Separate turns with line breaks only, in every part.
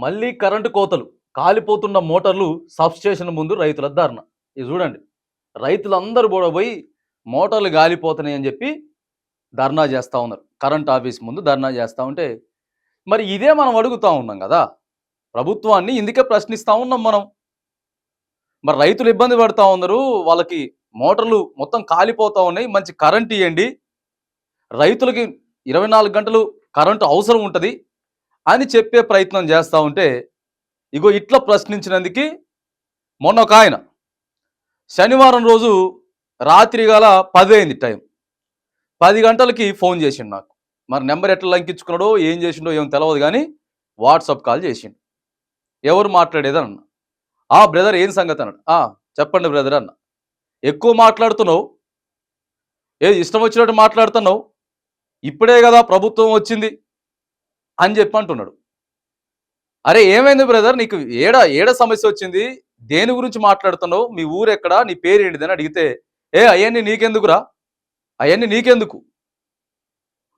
మళ్ళీ కరెంటు కోతలు కాలిపోతున్న మోటార్లు సబ్స్టేషన్ ముందు రైతుల ధర్న. ఇది చూడండి. రైతులందరూ కూడా పోయి మోటార్లు గాలిపోతున్నాయి అని చెప్పి ధర్నా చేస్తూ ఉన్నారు. కరెంట్ ఆఫీస్ ముందు ధర్నా చేస్తూ ఉంటే మరి ఇదే మనం అడుగుతూ ఉన్నాం కదా. ప్రభుత్వాన్ని ఇందుకే ప్రశ్నిస్తూ ఉన్నాం మనం. మరి రైతులు ఇబ్బంది పడుతూ ఉన్నారు. వాళ్ళకి మోటార్లు మొత్తం కాలిపోతూ ఉన్నాయి. మంచి కరెంట్ ఇవ్వండి రైతులకి ఇరవై నాలుగు గంటలు కరెంటు అవసరం ఉంటుంది. అని చెప్పే ప్రయత్నం చేస్తూ ఉంటే ఇగో ఇట్లా ప్రశ్నించినందుకు మొన్న ఒక ఆయన శనివారం రోజు రాత్రి గల పది అయింది టైం. పది గంటలకి ఫోన్ చేసిండు నాకు. మరి నెంబర్ ఎట్లా లంకించుకున్నాడో ఏం చేసిండో ఏం తెలియదు కానీ వాట్సాప్ కాల్ చేసిండు. ఎవరు మాట్లాడేదని అన్న. ఆ బ్రదర్ ఏం సంగతి అన్నాడు. చెప్పండి బ్రదర్ అన్న. ఎక్కువ మాట్లాడుతున్నావు? ఏ ఇష్టం వచ్చినట్టు మాట్లాడుతున్నావు? ఇప్పుడే కదా ప్రభుత్వం వచ్చింది. అని చెప్పి అంటున్నాడు. అరే ఏమైంది బ్రదర్? నీకు ఏడ ఏడ సమస్య వచ్చింది? దేని గురించి మాట్లాడుతున్నావు? మీ ఊరు ఎక్కడ? నీ పేరు ఏంటిదని అడిగితే ఏ అవన్నీ నీకెందుకురా? అవన్నీ నీకెందుకు?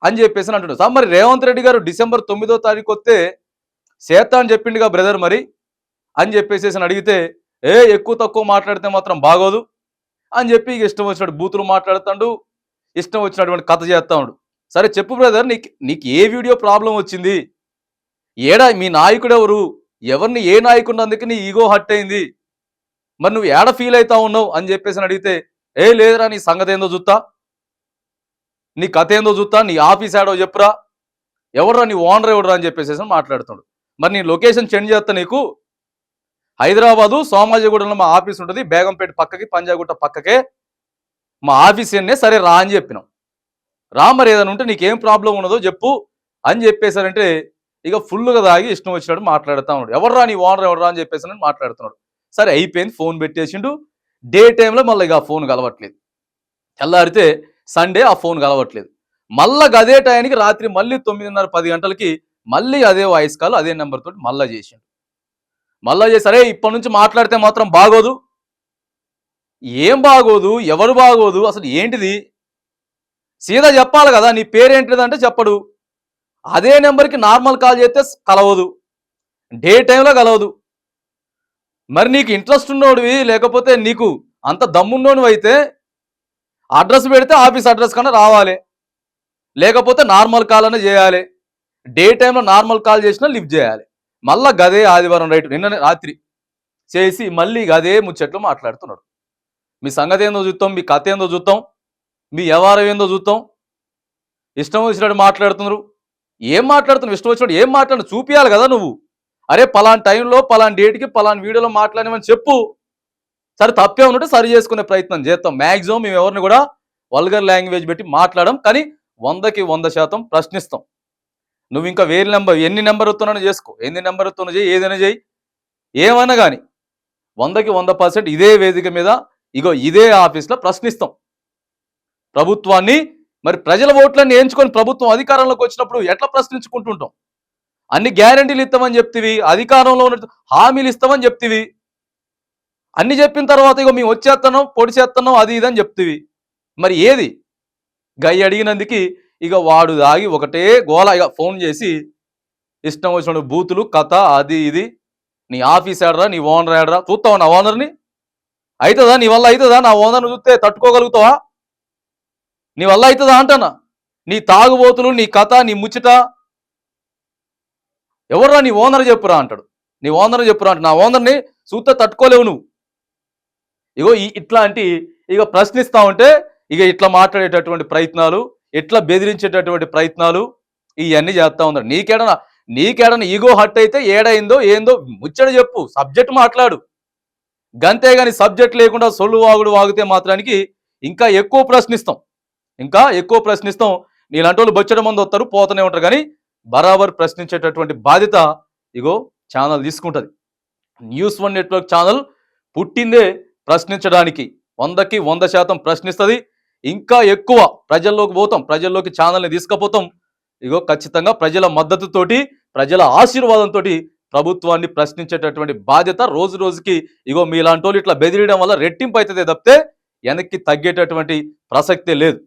అని చెప్పేసి అంటున్నాడు. సార్ మరి రేవంత్ రెడ్డి గారు డిసెంబర్ తొమ్మిదో తారీఖు వస్తే చేస్తా అని చెప్పిండుగా బ్రదర్ మరి? అని చెప్పేసి అని అడిగితే ఏ ఎక్కువ తక్కువ మాట్లాడితే మాత్రం బాగోదు అని చెప్పి ఇష్టం వచ్చినట్టు బూతులు మాట్లాడుతాడు ఇష్టం వచ్చినటువంటి కథ చేస్తా సరే చెప్పు బ్రదర్ నీకు నీకు ఏ వీడియో ప్రాబ్లం వచ్చింది? ఏడా మీ నాయకుడు ఎవరు ఎవరిని ఏ నాయకుడు అందుకే నీ ఈగో హట్ అయింది? మరి నువ్వు ఏడ ఫీల్ అవుతా ఉన్నావు అని చెప్పేసి అని అడిగితే ఏ లేదురా నీ సంగతి ఏందో చూస్తా నీ కథ ఏందో చూస్తా నీ ఆఫీస్ ఏడో చెప్పురా? ఎవడరా నీ ఓనర్ ఎవడరా అని చెప్పేసి మాట్లాడుతున్నాడు. మాట్లాడుతాడు మరి నీ లొకేషన్ చేంజ్ చేస్తా నీకు. హైదరాబాదు సోమాజిగూడలో మా ఆఫీస్ ఉంటుంది. బేగంపేట పక్కకి పంజాగుట్ట పక్కకే మా ఆఫీస్ ఎన్నే సరే రా అని చెప్పినాం. రా మరి ఏదైనా ఉంటే నీకేం ప్రాబ్లం ఉన్నదో చెప్పు అని చెప్పేశారంటే ఇక ఫుల్గా తాగి ఇష్టం వచ్చినట్టు మాట్లాడుతూ ఉన్నాడు. ఎవర్రా నీ ఓనర్ ఎవర్రా అని చెప్పేసి మాట్లాడుతున్నాడు. సరే అయిపోయింది ఫోన్ పెట్టేసిండు. డే టైంలో మళ్ళీ ఇక ఆ ఫోన్ కలవట్లేదు. తెల్లారితే సండే ఆ ఫోన్ కలవట్లేదు. మళ్ళా అదే టైంకి రాత్రి మళ్ళీ తొమ్మిదిన్నర పది గంటలకి మళ్ళీ అదే వాయిస్ కాల్ అదే నెంబర్ తోటి మళ్ళా చేసిండు. మళ్ళా చేసి సరే ఇప్పటి నుంచి మాట్లాడితే మాత్రం బాగోదు. ఏం బాగోదు? ఎవరు బాగోదు? అసలు ఏంటిది? సీదా చెప్పాలి కదా నీ పేరేంటిదంటే చెప్పడు. అదే నెంబర్కి నార్మల్ కాల్ చేస్తే కలవదు. డే టైంలో కలవదు. మరి నీకు ఇంట్రెస్ట్ ఉన్నోడివి లేకపోతే నీకు అంత దమ్మున్నోడివి అయితే అడ్రస్ పెడితే ఆఫీస్ అడ్రస్ కన్నా రావాలి. లేకపోతే నార్మల్ కాల్ అనే చేయాలి. డే టైంలో నార్మల్ కాల్ చేసినా లిఫ్ట్ చేయాలి. మళ్ళా గదే ఆదివారం రైట్ నిన్న రాత్రి చేసి మళ్ళీ గదే ముచ్చట్లు మాట్లాడుతున్నాడు. మీ సంగతి ఏందో చూస్తాం మీ కథ ఏందో చూస్తాం మీ వ్యవహారం ఏందో చూస్తాం ఇష్టం వచ్చినట్టు మాట్లాడుతున్నారు. ఏం మాట్లాడుతున్నావు ఇష్టం వచ్చినట్టు ఏం మాట్లాడు చూపించాలి కదా నువ్వు. అరే పలాన్ టైంలో పలాన్ డేట్కి పలాన్ వీడియోలో మాట్లాడమని చెప్పు. సరే తప్పే ఉన్నట్టు సరి చేసుకునే ప్రయత్నం చేస్తాం మ్యాక్సిమం మేము ఎవరిని కూడా వల్గర్ లాంగ్వేజ్ పెట్టి మాట్లాడడం కానీ వందకి వంద శాతం ప్రశ్నిస్తాం. నువ్వు ఇంకా వేరే నెంబర్ ఎన్ని నెంబర్ వస్తున్నానో చేసుకో. ఎన్ని నెంబర్ వస్తున్నా చేయి ఏదైనా చేయి. ఏమైనా కానీ వందకి వంద పర్సెంట్ ఇదే వేదిక మీద ఇగో ఇదే ఆఫీస్లో ప్రశ్నిస్తాం. ప్రభుత్వాన్ని మరి ప్రజల ఓట్లన్నీ ఎంచుకొని ప్రభుత్వం అధికారంలోకి వచ్చినప్పుడు ఎట్లా ప్రశ్నించుకుంటుంటాం? అన్ని గ్యారంటీలు ఇస్తామని చెప్తివి అధికారంలో ఉన్న హామీలు ఇస్తామని చెప్తివి. అన్ని చెప్పిన తర్వాత ఇక మేము వచ్చేస్తున్నాం పొడి చేస్తున్నాం అది ఇది అని చెప్తివి. మరి ఏది? గయ్య అడిగినందుకు ఇక వాడు దాగి ఒకటే గోల ఇక ఫోన్ చేసి ఇష్టం వచ్చిన బూతులు కథ అది ఇది నీ ఆఫీస్ ఆడరా నీ ఓనర్ ఆడరా చూస్తావా నా ఓనర్ని? అవుతుందా నీ వల్ల అవుతుందా నా ఓనర్ని చూస్తే తట్టుకోగలుగుతావా? నీ వల్ల అవుతుందా అంటానా? నీ తాగుబోతులు నీ కథ నీ ముచ్చట. ఎవర్రా నీ ఓనర్ చెప్పురా అంటాడు. నీ ఓనర్ చెప్పురా అంట నా ఓనర్ని చూస్తే తట్టుకోలేవు నువ్వు. ఇగో ఈ ఇట్లాంటి ఇక ప్రశ్నిస్తా ఉంటే ఇక ఇట్లా మాట్లాడేటటువంటి ప్రయత్నాలు ఇట్లా బెదిరించేటటువంటి ప్రయత్నాలు ఇవన్నీ చేస్తా ఉన్నారు. నీకేడనా? నీకేడన ఈగో హట్ అయితే ఏడైందో ఏందో ముచ్చట చెప్పు సబ్జెక్ట్ మాట్లాడు. గంతే కానీ సబ్జెక్ట్ లేకుండా సొల్లు వాగుడు వాగితే మాత్రానికి ఇంకా ఎక్కువ ప్రశ్నిస్తాం. ఇంకా ఎక్కువ ప్రశ్నిస్తాం. నీలాంటి వాళ్ళు బొచ్చడం మంది వస్తారు పోతూనే ఉంటారు. కానీ బరాబర్ ప్రశ్నించేటటువంటి బాధ్యత ఇగో ఛానల్ తీసుకుంటుంది. న్యూస్ వన్ నెట్వర్క్ ఛానల్ పుట్టిందే ప్రశ్నించడానికి. వందకి వంద శాతం ప్రశ్నిస్తుంది. ఇంకా ఎక్కువ ప్రజల్లోకి పోతాం. ప్రజల్లోకి ఛానల్ని తీసుకుపోతాం. ఇగో ఖచ్చితంగా ప్రజల మద్దతుతోటి ప్రజల ఆశీర్వాదంతో ప్రభుత్వాన్ని ప్రశ్నించేటటువంటి బాధ్యత రోజు రోజుకి ఇగో మీలాంటి వాళ్ళు ఇట్లా బెదిరియడం వల్ల రెట్టింపు అవుతుంది తప్పితే వెనక్కి తగ్గేటటువంటి ప్రసక్తే లేదు.